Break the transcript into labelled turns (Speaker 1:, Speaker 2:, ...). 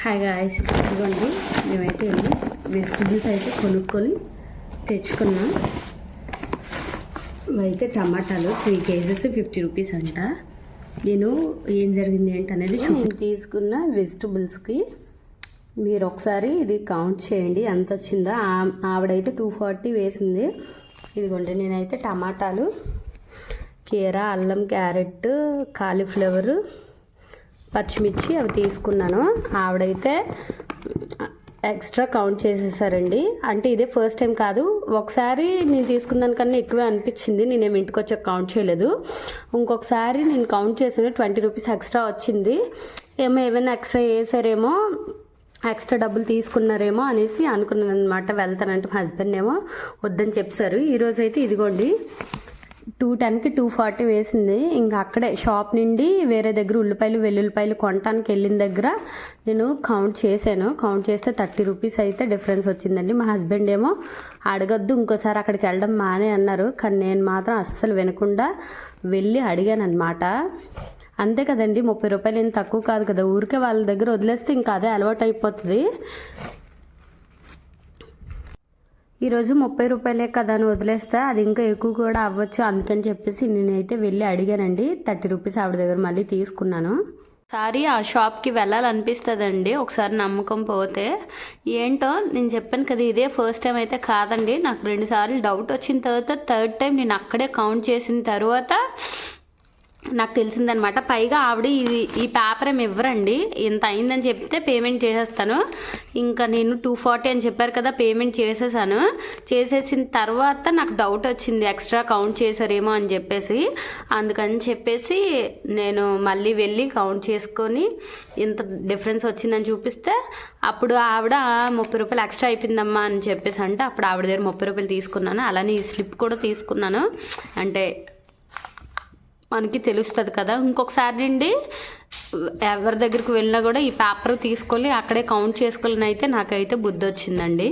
Speaker 1: Hi guys ఇదిగోండి మేమైతే వెళ్ళి వెజిటబుల్స్ అయితే కొనుక్కొని తెచ్చుకున్నాం. ఇవైతే టమాటాలు త్రీ కేజెస్ ఫిఫ్టీ రూపీస్ అంట. నేను ఏం జరిగింది ఏంటనేది నేను తీసుకున్న వెజిటబుల్స్కి మీరు ఒకసారి ఇది కౌంట్ చేయండి ఎంత వచ్చిందో? ఆవిడైతే టూ ఫార్టీ వేసింది. ఇదిగోండి నేనైతే టమాటాలు కీర అల్లం క్యారెట్ కాలీఫ్లవర్ పచ్చిమిర్చి అవి తీసుకున్నాను. ఆవిడైతే ఎక్స్ట్రా కౌంట్ చేసేసారండి. అంటే ఇదే ఫస్ట్ టైం కాదు. ఒకసారి నేను తీసుకున్న దానికన్నా ఎక్కువే అనిపించింది. నేనేమి ఇంటికి వచ్చాక కౌంట్ చేయలేదు. ఇంకొకసారి నేను కౌంట్ చేసాను ట్వంటీ రూపీస్ ఎక్స్ట్రా వచ్చింది. ఏమో ఏమైనా ఎక్స్ట్రా వేసారేమో ఎక్స్ట్రా డబ్బులు తీసుకున్నారేమో అనేసి అనుకున్నాను అనమాట వెళ్తానంటే మా హస్బెండ్ ఏమో వద్దని చెప్పారు. ఈరోజు అయితే ఇదిగోండి. టూ టెన్కి టూ ఫార్టీ వేసింది. ఇంకా అక్కడే షాప్ నుండి వేరే దగ్గర ఉల్లిపాయలు వెల్లుల్లిపాయలు కొనటానికి వెళ్ళిన దగ్గర నేను కౌంట్ చేశాను. కౌంట్ చేస్తే థర్టీ రూపీస్ అయితే డిఫరెన్స్ వచ్చిందండి. మా హస్బెండ్ ఏమో అడగద్దు ఇంకోసారి అక్కడికి వెళ్ళడం మానే అన్నారు. కానీ నేను మాత్రం అస్సలు వినకుండా వెళ్ళి అడిగాను అనమాట అంతే కదండి ముప్పై రూపాయలు ఏం తక్కువ కాదు కదా. ఊరికే వాళ్ళ దగ్గర వదిలేస్తే ఇంకా అదే అలవాటు అయిపోతుంది ఈరోజు ముప్పై రూపాయలే కదా అని వదిలేస్తే అది ఇంకా ఎక్కువ కూడా అవ్వచ్చు అందుకని చెప్పేసి నేనైతే వెళ్ళి అడిగానండి. థర్టీ రూపీస్ ఆవిడ దగ్గర మళ్ళీ తీసుకున్నాను. సారీ ఆ షాప్కి వెళ్ళాలనిపిస్తుందండి. ఒకసారి నమ్మకం పోతే. ఏంటో నేను చెప్పాను కదా ఇదే ఫస్ట్ టైం అయితే కాదండి. నాకు రెండుసార్లు డౌట్ వచ్చిన తర్వాత థర్డ్ టైం నేను అక్కడే కౌంట్ చేసిన తర్వాత నాకు తెలిసిందనమాట. పైగా ఆవిడ ఇది ఈ పేపర్ ఏమి ఇవ్వరండి. ఇంత అయిందని చెప్తే పేమెంట్ చేసేస్తాను. ఇంకా నేను టూ ఫార్టీ అని చెప్పారు కదా పేమెంట్ చేసేసాను. చేసేసిన తర్వాత నాకు డౌట్ వచ్చింది ఎక్స్ట్రా కౌంట్ చేశారేమో అని చెప్పేసి. అందుకని చెప్పేసి నేను మళ్ళీ వెళ్ళి కౌంట్ చేసుకొని ఇంత డిఫరెన్స్ వచ్చిందని చూపిస్తే అప్పుడు ఆవిడ ముప్పై రూపాయలు ఎక్స్ట్రా అయిపోయిందమ్మా అని చెప్పేసి అంటే అప్పుడు ఆవిడ దగ్గర ముప్పై రూపాయలు తీసుకున్నాను. అలానే ఈ స్లిప్ కూడా తీసుకున్నాను. అంటే మనకి తెలుస్తుంది కదా. ఇంకొకసారి అండి ఎవరి దగ్గరికి వెళ్ళినా కూడా ఈ పేపర్ తీసుకొని అక్కడే కౌంట్ చేసుకోవాలని అయితే నాకైతే బుద్ధి వచ్చిందండి